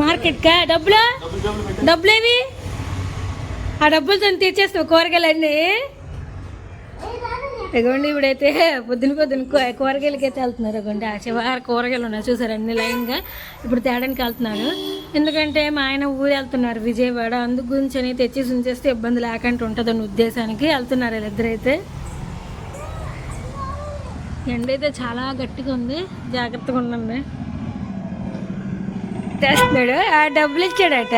మార్కెట్కా డబ్బులు డబ్బులు? ఏవి ఆ డబ్బులతో తెచ్చేస్తావు కూరగాయలన్నీ. ఇదిగోండి ఇప్పుడైతే పొద్దున పొద్దున కూరగాయలకి అయితే వెళ్తున్నారు ఇదిగోండి ఆ చివరి కూరగాయలు ఉన్నాయి. చూసారు? అన్ని లైన్గా ఇప్పుడు తేడానికి వెళ్తున్నారు. ఎందుకంటే మా ఆయన ఊరు వెళ్తున్నారు విజయవాడ. అందుకు గురించి అని తెచ్చేసి ఉంచేస్తే ఇబ్బంది లేకుండా ఉంటుందని ఉద్దేశానికి వెళ్తున్నారు వీళ్ళిద్దరైతే. ఎండ అయితే చాలా గట్టిగా ఉంది. జాగ్రత్తగా ఉండండి. తెస్తున్నాడు. ఆ డబ్బులు ఇచ్చాడట.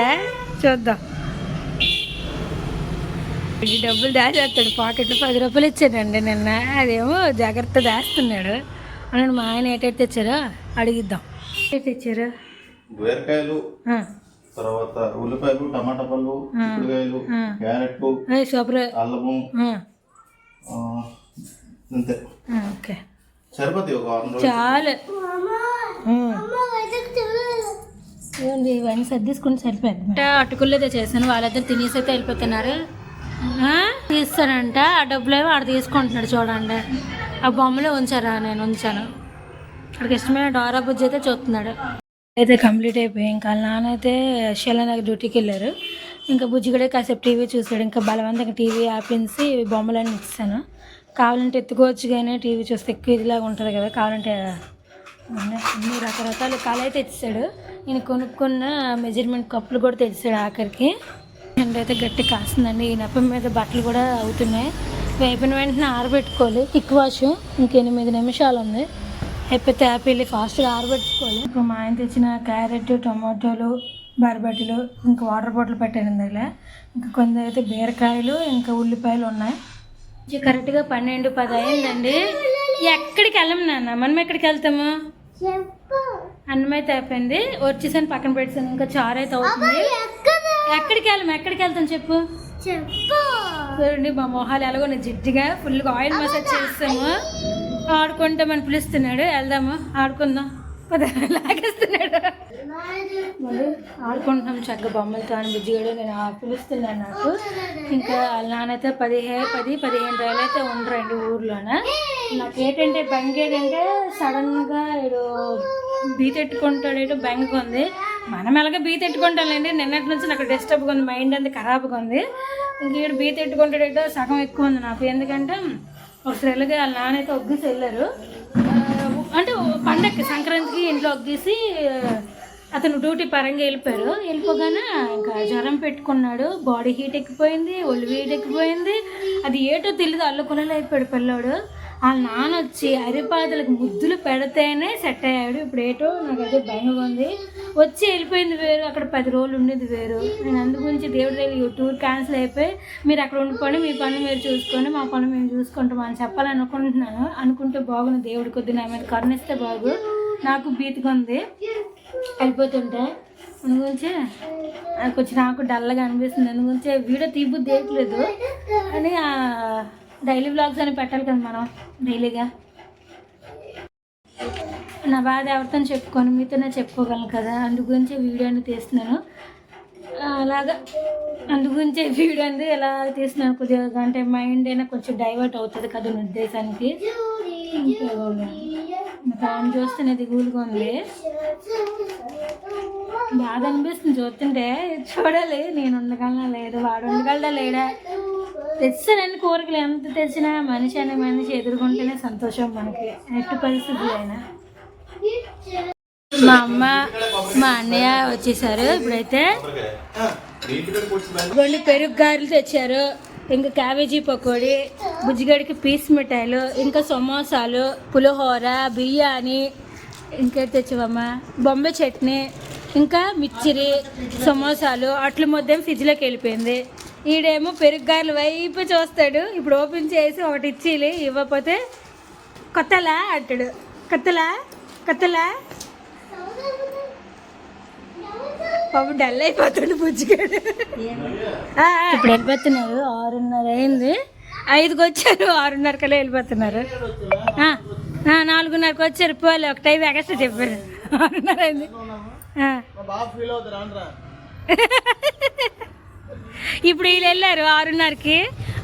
చూద్దాం. డబ్బులు దాచేస్తాడు. పాకెట్లో పది రూపాయలు ఇచ్చాడండి నిన్న. అదేమో జాగ్రత్త దాస్తున్నాడు. అని మా ఆయన ఏటైతే తెచ్చారో అడిగిద్దాం. తెచ్చారు? బీరకాయలు తర్వాత ఉల్లిపాయలు టమాటా పళ్ళు చిక్కుడుకాయలు. Carrot super. అల్లము అంతే ఓకే. సరిపోతాయి ఒక వారం చాలు. ఇవ్వండి ఇవన్నీ సర్దేసుకుని సరిపోయింది అటుకుల్లో చేశాను వాళ్ళిద్దరు తినేసి అయితే వెళ్ళిపోతున్నారు. తీస్తానంట ఆ డబ్బులు ఏమో ఆడ తీసుకుంటున్నాడు చూడండి. ఆ బొమ్మలో ఉంచారా నేను ఉంచాను. అక్కడికి ఇష్టమైన డోరా బుజ్జి అయితే చూస్తున్నాడు. అయితే కంప్లీట్ అయిపోయి ఇంకా నాన్న అయితే శైలనగర్ డ్యూటీకి వెళ్ళారు. ఇంకా బుజ్జి కూడా కాసేపు టీవీ చూసాడు ఇంకా బలవంతంగా టీవీ ఆపించి బొమ్మలన్నీ ఇస్తాను కావాలంటే ఎత్తుకోవచ్చు కానీ టీవీ చూస్తే ఎక్కువ ఇదిలాగా ఉంటుంది కదా కావాలంటే రకరకాల కళ అయితే తెచ్చాడు నేను కొనుక్కున్న మెజర్మెంట్ కప్పులు కూడా తెచ్చాడు ఆఖరికి. ఎండ అయితే గట్టి కాస్తుందండి. ఈ నప్పం మీద బట్టలు కూడా అవుతున్నాయి. వేపిన వెంటనే ఆరబెట్టుకోవాలి. కిక్ వాష్ ఇంక ఎనిమిది నిమిషాలు ఉంది అయిపోతే యాపిల్ ఫాస్ట్గా ఆరబెట్టుకోవాలి. ఇంకా మా ఆయన తెచ్చిన క్యారెట్ టమాటోలు బరబట్టలు ఇంకా వాటర్ బాటిల్ పెట్టాను ఇందులో ఇంకా కొందరు అయితే బీరకాయలు ఇంకా ఉల్లిపాయలు ఉన్నాయి. ఇది కరెక్ట్గా పన్నెండు పది అయిందండి. ఎక్కడికి వెళ్ళము నాన్న? మనం ఎక్కడికి వెళ్తాము? అన్నం అయితే అయిపోయింది వచ్చేసాను పక్కన పెట్టాను ఇంకా చారు అయితే అవుతుంది. ఎక్కడికి వెళ్ళము ఎక్కడికి వెళ్తాం చెప్పు? చూడండి మా మొహాలు ఎలాగో జిడ్డుగా ఫుల్గా ఆయిల్ మసాజ్ చేస్తాము ఆడుకుంటామని పిలుస్తున్నాడు. వెళ్దాము ఆడుకుందాం. లాగేస్తున్నాడు. మరి? ఆడుకుంటున్నాం. చక్కగా బొమ్మలతో అని బుజ్జిగాడు నేను పిలుస్తున్నాను నాకు. ఇంకా వాళ్ళ నాన్నైతే పదిహే పది పదిహేను రోజులు అయితే ఉండరండి ఊర్లోన. నాకు ఏంటంటే ఏంటంటే సడన్గా ఏదో బీతెట్టుకుంటాడేటో ఏదో బెంగగా ఉంది. మనం ఎలాగ బీతెట్టుకుంటానులేండి నిన్నటి నుంచి నాకు డిస్టర్బ్గా ఉంది. మైండ్ అంతా ఖరాబ్గా ఉంది. ఇంక ఈడు సగం ఎక్కువ ఉంది నాకు. ఎందుకంటే ఒకసారి వెళ్ళగా వాళ్ళ నాన్నైతే ఒగ్గేసి వెళ్ళారు. అంటే పండక్కి సంక్రాంతికి ఇంట్లో ఒగ్గేసి అతను డ్యూటీ పరంగా వెళ్ళిపోయారు. వెళ్ళిపోగానే ఇంకా జ్వరం పెట్టుకున్నాడు. బాడీ హీట్ ఎక్కిపోయింది ఒళ్ళు హీట్ ఎక్కిపోయింది. అది ఏటో తెలియదు అల్లుకులలో అయిపోయాడు పిల్లోడు. వాళ్ళ నాన్న వచ్చి అరిపాదలకు ముద్దులు పెడితేనే సెట్ అయ్యాడు. ఇప్పుడు ఏటో నాకు అదే భయం ఉంది. వచ్చి వెళ్ళిపోయింది వేరు అక్కడ పది రోజులు ఉండేది వేరు. నేను అందు గురించి దేవుడి దగ్గర టూర్ క్యాన్సిల్ అయిపోయి మీరు అక్కడ ఉండిపోండి మీ పని మీరు చూసుకోండి మా పని మేము చూసుకుంటాం అని చెప్పాలనుకుంటున్నాను. అనుకుంటే బాగుంది దేవుడి కొద్ది నా మీద కరుణిస్తే బాగు. నాకు భీతిగా ఉంది. వెళ్ళిపోతుంటే అందుగురించే నాకు కొంచెం నాకు డల్గా అనిపిస్తుంది. అందుగురించే వీడియో తీబుద్ది తీయట్లేదు అని డైలీ బ్లాగ్స్ అని పెట్టాలి కదా మనం డైలీగా. నా బాధ ఎవరితో చెప్పుకొని మీతోనే చెప్పుకోగలను కదా. అందు గురించి వీడియోని తీస్తున్నాను. అలాగా అందుగురించే వీడియో అనేది ఎలా తీస్తున్నాను కొద్దిగా అంటే మైండ్ అయినా కొంచెం డైవర్ట్ అవుతుంది కదా ఉద్దేశానికి. దాన్ని చూస్తేనే దిగులుగా ఉంది. బాధ అనిపిస్తుంది చూస్తుంటే. చూడాలి నేను ఉండగలనా లేదు? వాడు ఉండగలడా లేడా తెచ్చానని కోరికలు ఎంత తెచ్చినా మనిషి అనే మనిషి ఎదుర్కొంటేనే సంతోషం మనకి. ఎట్టి పరిస్థితులు అయినా మా అమ్మ మా అన్నయ్య వచ్చేసారు. ఇప్పుడైతే రెండు పెరుగు గారెలు తెచ్చారు. ఇంకా క్యాబేజీ పకోడీ బుజ్జిగడికి పీస్ మిఠాయిలు ఇంకా సమోసాలు పులిహోర బిర్యానీ ఇంకా తెచ్చావమ్మా? బొంబాయి చట్నీ ఇంకా మిచ్చిరి సమోసాలు అట్ల మొత్తం ఫ్రిడ్జ్లోకి వెళ్ళిపోయింది. ఈడేమో పెరుగు గారెలు వైపు చూస్తాడు. ఇప్పుడు ఓపెన్ చేసి ఒకటి ఇచ్చేయాలి ఇవ్వకపోతే కొత్తలా అంటాడు. కొత్తలా? కొత్తలా? పాపం డల్ అయిపోతాడు బుజ్జిగాడు. ఆ, ఇప్పుడు వెళ్ళిపోతున్నారు ఆరున్నర అయింది. ఐదుకి వచ్చారు ఆరున్నర కల్లా వెళ్ళిపోతున్నారు నాలుగున్నరకు వచ్చారు పోలే ఒక టైం ఎక్స్ట్రా చెప్పారు. ఆరున్నర అయింది. ఆ. ఇప్పుడు వీళ్ళు వెళ్ళారు ఆరున్నరకి.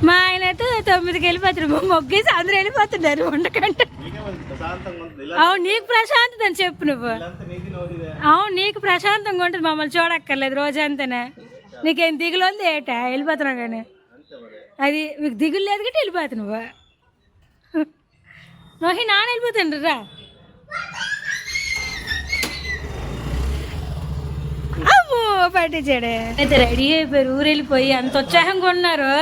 మా ఆయన అయితే తొమ్మిదికి వెళ్ళిపోతారు. మొగ్గేసి అందరూ వెళ్ళిపోతున్నారు ఉండకంటే అవును నీకు ప్రశాంతత అని చెప్పు నువ్వు. అవును నీకు ప్రశాంతంగా ఉంటుంది. మమ్మల్ని చూడక్కర్లేదు రోజంతానే. నీకేం దిగులు ఉంది ఏటా? వెళ్ళిపోతున్నావు కానీ. అది మీకు దిగులు లేదు కాబట్టి వెళ్ళిపోతున్నావు. నోహి నాన్న వెళ్ళిపోతాడు రా అమ్మో పట్టించాడే అయితే రెడీ అయిపోయారు ఊరు వెళ్ళిపోయి అంత ఉత్సాహంగా ఉన్నారు.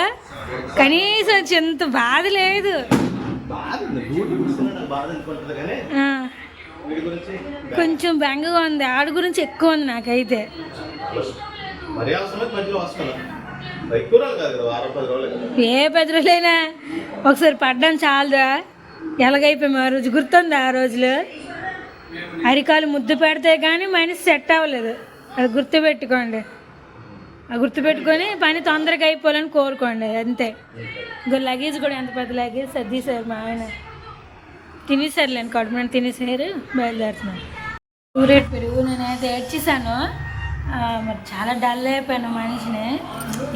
కనీసం చింత బాధ లేదు. కొంచెం బెంగగా ఉంది ఆడు గురించి ఎక్కువ ఉంది నాకైతే. ఏ పది రోజులైనా ఒకసారి పడ్డాం చాలదా? ఎలాగైపోయాము ఆ రోజు? గుర్తుంది ఆ రోజులు? అరికాలు ముద్దు పెడితే కానీ మనిషి సెట్ అవ్వలేదు. అది గుర్తుపెట్టుకోండి. అది గుర్తుపెట్టుకొని పని తొందరగా అయిపోవాలని కోరుకోండి అంతే. ఇంకో లగేజ్ కూడా ఎంత పెద్ద లగేజ్ సర్దీసారు మా ఆయన. తినేసారులేండి కడుపు నేను తినేసారు బయలుదేరుతున్నాను ఊరేట్ పెరుగు నేనైతే ఏడ్చేసాను మరి చాలా డల్ అయిపోయాను మనిషిని.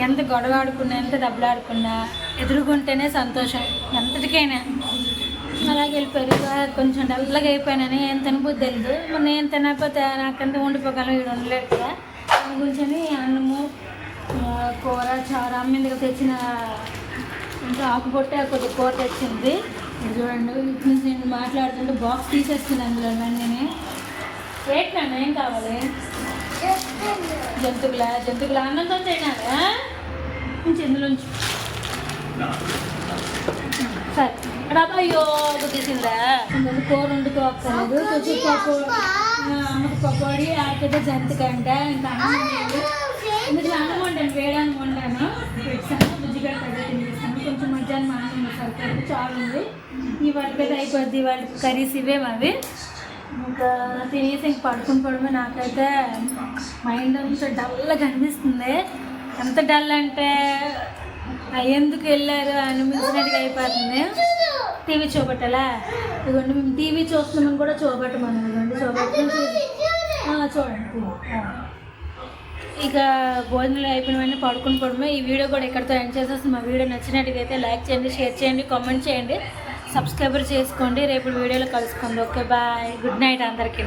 ఎంత గొడవ ఆడుకున్నా ఎంత దెబ్బలాడుకున్నా ఎదురుకుంటేనే సంతోషం. ఎంతటికైనా. అలాగే వెళ్ళిపోయారు. కొంచెం డల్గా అయిపోయానని ఏం తినబుద్ధి తెలియదు మొన్న నేను తినకపోతే నాకంటే ఉండిపోగలం ఇక్కడ ఉండలేదు కదా. దాని గురించి అన్నము కూర చారు అమ్మిందుకు తెచ్చిన ఇంకా ఆకుపొట్టే కొద్ది కూర తెచ్చింది. చూడండి ఇటు నుంచి నేను మాట్లాడుతుంటే బాక్స్ తీసేస్తుంది అందులో అన్నీ ఏంటన్నా ఏం కావాలి? జంతువుల జంతువుల అన్నంతో తినాలా నుంచి ఇందులోంచి సరే. డబ్బా అయ్యో తీసిందా ఇంకొక కూర వండుకోక్కర్లేదు కొంచెం పప్పు ఆ, పకోడి ఆడితే జంతికంట. ఇంకా అన్నం లేదు ఇందులో అన్నం వండాను? వేయడానికి వండాను. పెట్టాను. కొంచెం మధ్యాహ్నం అన్నం సరిపోతుంది చాలు ఉంది. ఈ వాళ్ళకైతే అయిపోద్ది. వాళ్ళకి కర్రీస్ ఇవే అవి ఇంకా తినేసి ఇంక పడుకుని పడమే నాకైతే మైండ్ అంతా డల్గా కనిపిస్తుంది ఎంత డల్ అంటే ఎందుకు వెళ్ళారు అనిపించినట్టుగా అయిపోతుంది. టీవీ చూపెట్టాలా? ఇదిగోండి మేము టీవీ చూస్తున్నామని కూడా చూపెట్టమని. ఇదిగోండి చూపెట్టుకుని చూ- ఆ, చూడండి. ఇక భోజనాలు అయిపోయిన వెంటనే పడుకుని పడమే ఈ వీడియో కూడా ఇక్కడితో ఎండ్ చేసేసి మా వీడియో నచ్చినట్టుగైతే లైక్ చేయండి షేర్ చేయండి కామెంట్ చేయండి. సబ్స్క్రైబర్ చేసుకోండి. రేపు వీడియోలో కలుసుకోండి ఓకే బాయ్. గుడ్ నైట్ అందరికీ.